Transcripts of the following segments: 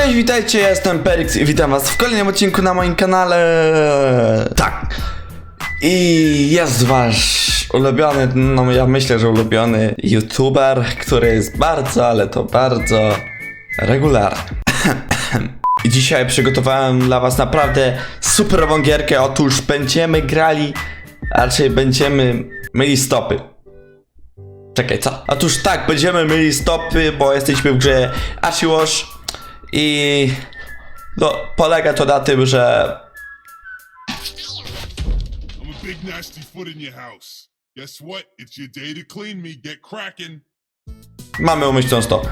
Cześć, witajcie, ja jestem Perix i witam was w kolejnym odcinku na moim kanale. Tak. I jest wasz ulubiony, no ja myślę, że ulubiony youtuber, który jest bardzo, ale to bardzo regularny. I dzisiaj przygotowałem dla was naprawdę superową gierkę. Otóż będziemy grali, raczej będziemy myli stopy. Czekaj, co? Otóż tak, będziemy myli stopy, bo jesteśmy w grze Ashiwash i no, polega to na tym, że I'm a big nasty foot in your house. Guess what? It's your day to clean me. Get cracking. mamy umyślną stopę.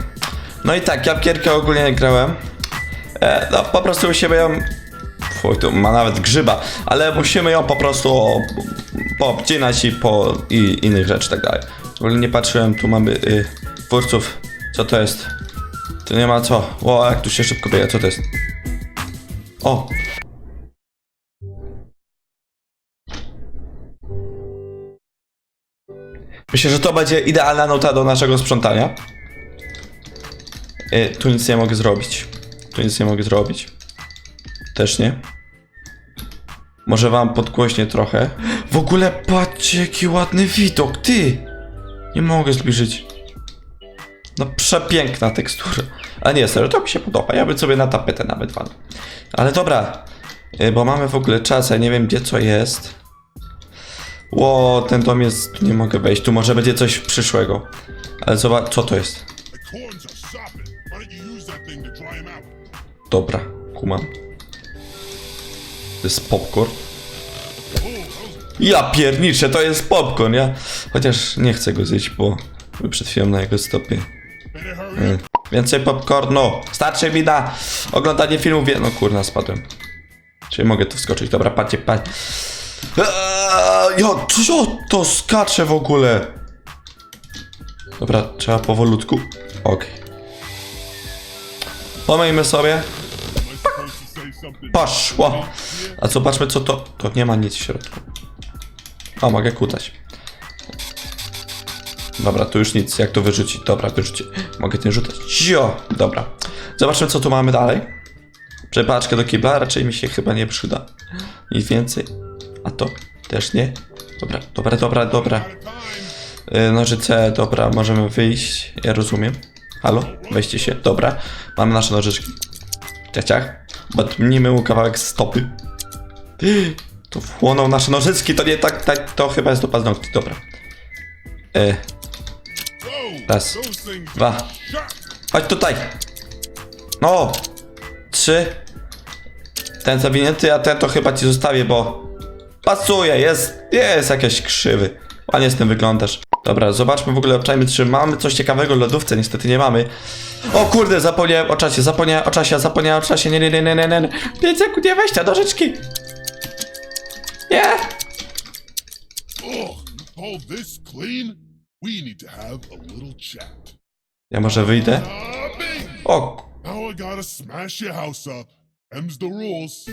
No i tak, ja w gierkę ogólnie nie grałem. E, no po prostu musimy ją... Fuj, tu ma nawet grzyba, ale musimy ją po prostu poobcinać i po i innych rzeczy tak dalej. W ogóle nie patrzyłem, tu mamy y, twórców. Co to jest? Tu nie ma co. O, jak tu się szybko biega, co to jest? O! Myślę, że to będzie idealna nota do naszego sprzątania. Y, tu nic nie mogę zrobić. Tu nic nie mogę zrobić. Też nie. Może wam podgłośnie trochę. W ogóle patrzcie jaki ładny widok, ty! Nie mogę zbliżyć. No przepiękna tekstura. A nie, serio, to mi się podoba. Ja bym sobie na tapetę nawet walnął. Ale dobra, y, bo mamy w ogóle czas, ja nie wiem gdzie co jest. Ło, ten dom jest... Nie mogę wejść, tu może będzie coś przyszłego. Ale zobacz, co to jest? Dobra, kumam. To jest popcorn. Ja pierniczę, to jest popcorn, ja... Chociaż nie chcę go zjeść, bo przed chwilą na jego stopie. Up. Więcej popcornu! Starczy mi na oglądanie filmów, wie... No kurna, spadłem. Czyli mogę tu wskoczyć, dobra, patrzcie, patrzcie. Eee, Ja, co to skacze w ogóle? Dobra, trzeba powolutku. Okej. Pomyjmy sobie. Poszło. A zobaczmy co to. To nie ma nic w środku. O, mogę kutać. Dobra, tu już nic. Jak to wyrzucić? Dobra, wyrzucić. Mogę tym rzucać. Cio! Dobra. Zobaczmy co tu mamy dalej. Przepaczkę do kibla raczej mi się chyba nie przyda. Nic więcej. A to też nie. Dobra, dobra, dobra, dobra. Yy, nożyce, dobra, możemy wyjść. Ja rozumiem. Halo? Weźcie się. Dobra. Mamy nasze nożyczki. Ciaciach. Batnijmy mu kawałek stopy. To wchłonął nasze nożyczki, to nie tak, tak, to chyba jest do paznokci, dobra. Whoa, Raz, dwa. chodź tutaj. No. Trzy. Ten zawinięty, a ten to chyba ci zostawię, bo pasuje, jest, jest jakiś krzywy. Ładnie z tym wyglądasz. Dobra, zobaczmy w ogóle, obczajmy, czy mamy coś ciekawego w lodówce, niestety nie mamy. O kurde, zapomniałem o czasie, zapomniałem o czasie, zapomniałem o czasie, nie, nie, nie, nie, nie, nie. 5 sekund, nie weź te nożyczki. Nie. You call this clean? We need to have a little chat. Ja może wyjdę? Bing. O, Now I gotta smash your house up. Them's the rules.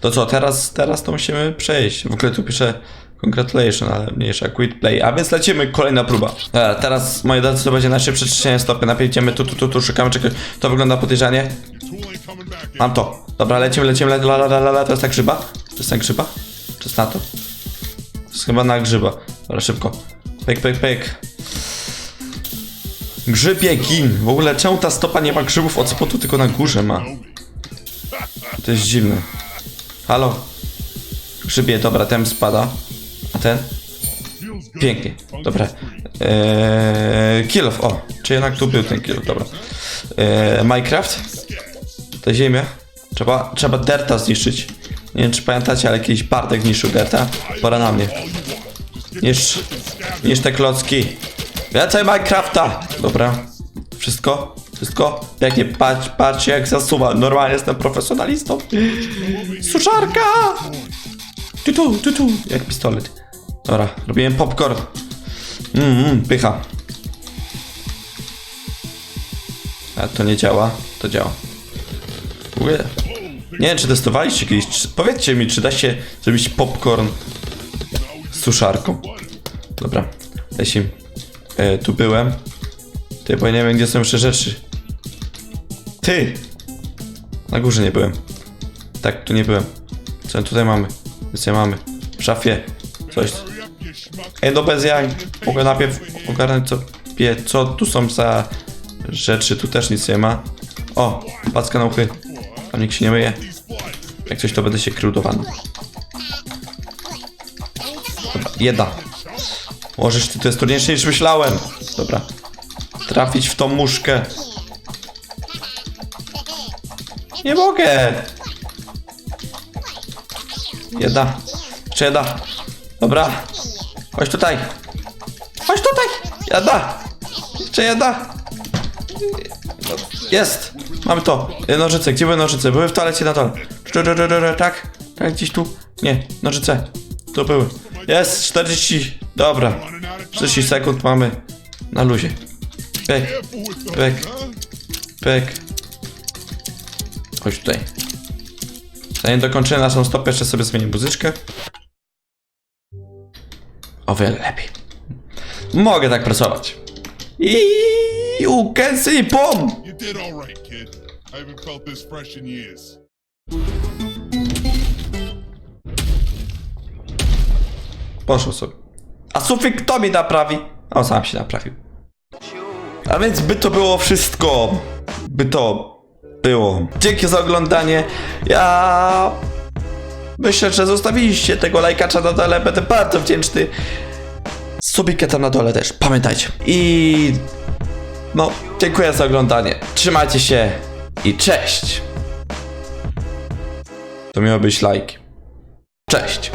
To co, teraz, teraz to musimy przejść. W ogóle tu piszę congratulations, ale mniejsza, quit play. A więc lecimy, kolejna próba. Dobra, teraz, moi drodzy, to będzie nasze przeczyszczenie stopy. Napijemy tu, tu, tu, tu, szukamy czegoś. To wygląda podejrzanie. Tool ain't coming back in. Mam to. Dobra, lecimy, lecimy, le- la, la, la, la, la. To jest tak grzyba? To jest tak grzyba? Czy jest na to? To jest chyba na grzyba. Dobra, szybko. Pyk, pyk, pyk. Grzybie gin. W ogóle czemu ta stopa nie ma grzybów od spodu, tylko na górze ma? To jest dziwne. Halo? Grzybie, dobra, ten spada. A ten? Pięknie. Dobra. Eee, kill off. O, czy jednak tu był ten kill off, dobra. Eee, Minecraft? Te ziemię? Trzeba, trzeba derta zniszczyć. Nie wiem, czy pamiętacie, ale kiedyś Bartek niszczył derta. Pora na mnie. Niszcz, niszcz te klocki. Więcej Minecrafta! Dobra. Wszystko? Wszystko? Pięknie, patrz, patrz jak zasuwa. Normalnie jestem profesjonalistą. Suszarka! Tu, tu, tu, tu. Jak pistolet. Dobra, robiłem popcorn. Mmm, mm, pycha. A to nie działa, to działa. Ogóle... Nie wiem, czy testowaliście kiedyś. Czy, powiedzcie mi, czy da się zrobić popcorn z suszarką? Dobra, lecimy. E, tu byłem. Ty, ja nie wiem, gdzie są jeszcze rzeczy. Ty! Na górze nie byłem. Tak, tu nie byłem. Co tutaj mamy? Nie mamy. W szafie. Coś. Ej, no bez jaj. Mogę najpierw ogarnąć co, wie, co tu są za rzeczy. Tu też nic nie ma. O, paczka na uchy. Tam nikt się nie myje. Jak coś, to będę się krył. Dobra, jedna. Możesz ty, to jest trudniejsze niż myślałem. Dobra. Trafić w tą muszkę. Nie mogę. Jedna. Jeszcze jedna. Dobra. Chodź tutaj. Chodź tutaj. Jeszcze jedna. No, Jest! Mamy to! Nożyce, gdzie były nożyce? Były w toalecie na dole. Tak? Tak, gdzieś tu? Nie, nożyce. Tu były. Jest! 40. Dobra. Running out of time. 30 sekund mamy na luzie. Pek, huh? pek. Chodź tutaj. Zanim dokończę naszą stopę, jeszcze sobie zmienię muzyczkę. O wiele lepiej. Mogę tak pracować. I you can see! Did all right, kid. I haven't felt this fresh in years. Poszło sobie. A sufit kto mi naprawi? On sam się naprawił. A więc by to było wszystko. By to było. Dzięki za oglądanie. Ja myślę, że zostawiliście tego lajkacza na dole. Będę bardzo wdzięczny. Subikę tam na dole też. Pamiętajcie. I no, dziękuję za oglądanie. Trzymajcie się i cześć. To miało być lajki. Cześć.